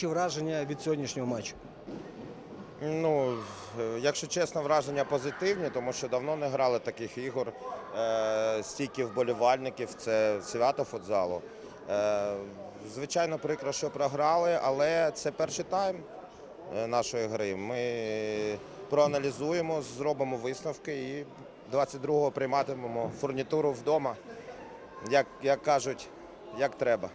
ваші враження від сьогоднішнього матчу? Ну, е, якщо чесно, враження позитивні, тому що давно не грали таких ігор. Е, стільки вболівальників, це свято футзалу. Е, звичайно, прикро, що програли, але це перший тайм нашої гри. Ми проаналізуємо, зробимо висновки і 22-го прийматимемо фурнітуру вдома, як, як кажуть, як треба.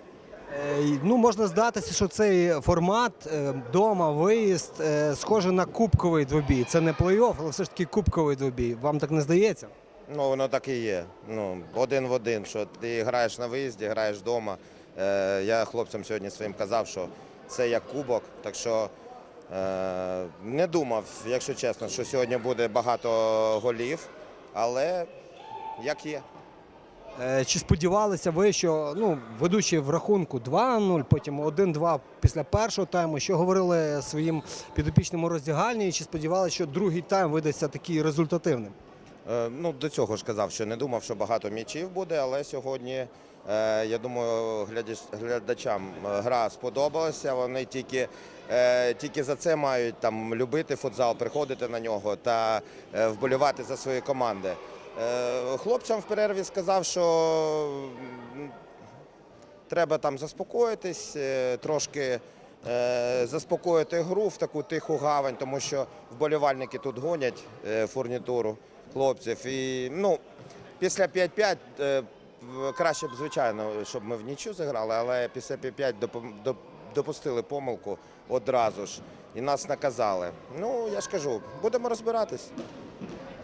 Е, Ну, можна здатися, що цей формат е, дома, виїзд е, схоже на кубковий двобій. Це не плей-офф, але все ж таки кубковий двобій. Вам так не здається? Ну, воно так і є. Ну, один в один, що ти граєш на виїзді, граєш вдома. Я хлопцям сьогодні своїм казав, що це як кубок. Так що не думав, якщо чесно, що сьогодні буде багато голів, але як є. Е, Чи сподівалися ви, що ну, ведучи в рахунку 2-0, потім 1-2 після першого тайму, що говорили своїм підопічним у роздягальні, чи сподівалися, що другий тайм видасться такий результативним? Е, Ну, до цього ж казав, що не думав, що багато м'ячів буде, але сьогодні, е, я думаю, глядачам гра сподобалася. Вони тільки, тільки за це мають там любити футзал, приходити на нього та вболівати за свої команди. Е, Хлопцям в перерві сказав, що треба там заспокоїтись, е, трошки е, заспокоїти гру в таку тиху гавань, тому що вболівальники тут гонять фурнітуру хлопців. І ну, після 5-5 е, краще б, звичайно, щоб ми в нічю заграли, але після 5-5 допустили помилку одразу ж і нас наказали. Ну, я ж кажу, будемо розбиратись.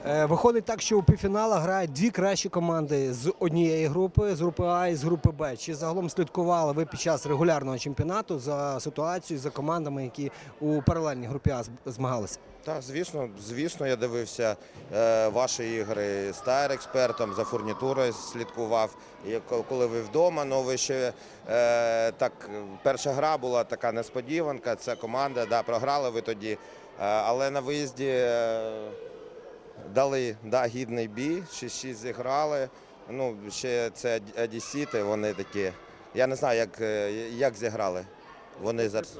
Е, Виходить так, що у півфіналах грають дві кращі команди з однієї групи, з групи А і з групи Б. Чи загалом слідкували ви під час регулярного чемпіонату за ситуацією, за командами, які у паралельній групі А змагалися? Так, звісно, звісно, я дивився е, ваші ігри стар експертом, за фурнітурою слідкував. І коли ви вдома, ну ви ще е, так, перша гра була така несподіванка. Це команда, да, програли ви тоді. Е, але на виїзді е, дали да, гідний бій, 6-6 зіграли. Ну, ще це Ад- Одесіти, вони такі. Я не знаю, як, е, як зіграли. Вони зараз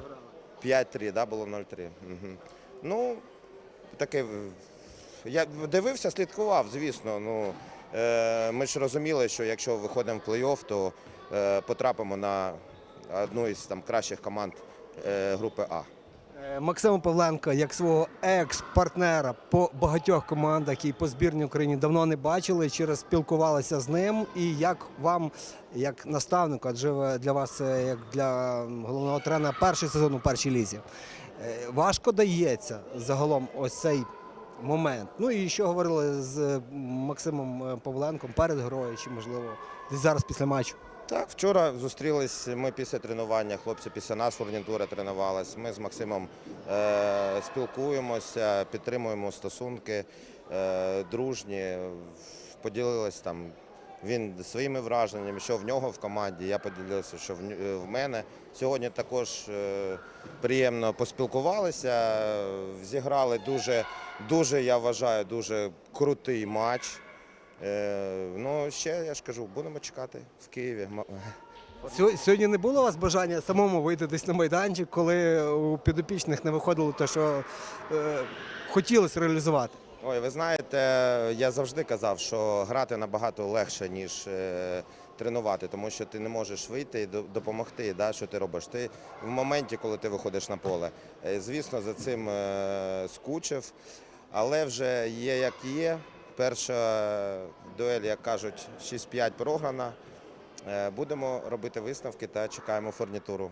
5-3, да, було 0-3. Угу. Ну, таке. Я дивився, слідкував, звісно. Ну, е, ми ж розуміли, що якщо виходимо в плей-офф, то е, потрапимо на одну із там кращих команд е, групи А. Е, Максима Павленка, як свого екс-партнера по багатьох командах і по збірній Україні давно не бачили, чи розспілкувалися з ним, і як вам, як наставнику, адже для вас як для головного тренера перший сезон у першій лізі. е, Важко дається загалом ось цей момент. Ну і що говорили з Максимом е, Павленком перед грою, чи можливо зараз після матчу. Так, вчора зустрілись ми після тренування, хлопці після нас фурнітура тренувалась. Ми з Максимом е, спілкуємося, підтримуємо стосунки е, дружні, поділились там. Він своїми враженнями, що в нього в команді, я поділився, що в, в мене. Сьогодні також е, приємно поспілкувалися, е, зіграли дуже, дуже, я вважаю, дуже крутий матч. Е, ну, ще я ж кажу, будемо чекати в Києві. Сьогодні не було у вас бажання самому вийти десь на майданчик, коли у підопічних не виходило те, що е, хотілося реалізувати. Ой, ви знаєте, я завжди казав, що грати набагато легше, ніж е, тренувати, тому що ти не можеш вийти і допомогти, да, що ти робиш. Ти в моменті, коли ти виходиш на поле. Е, звісно, за цим е, скучив, але вже є як є. Перша дуель, як кажуть, 6-5 програна. Е, будемо робити висновки та чекаємо фурнітуру.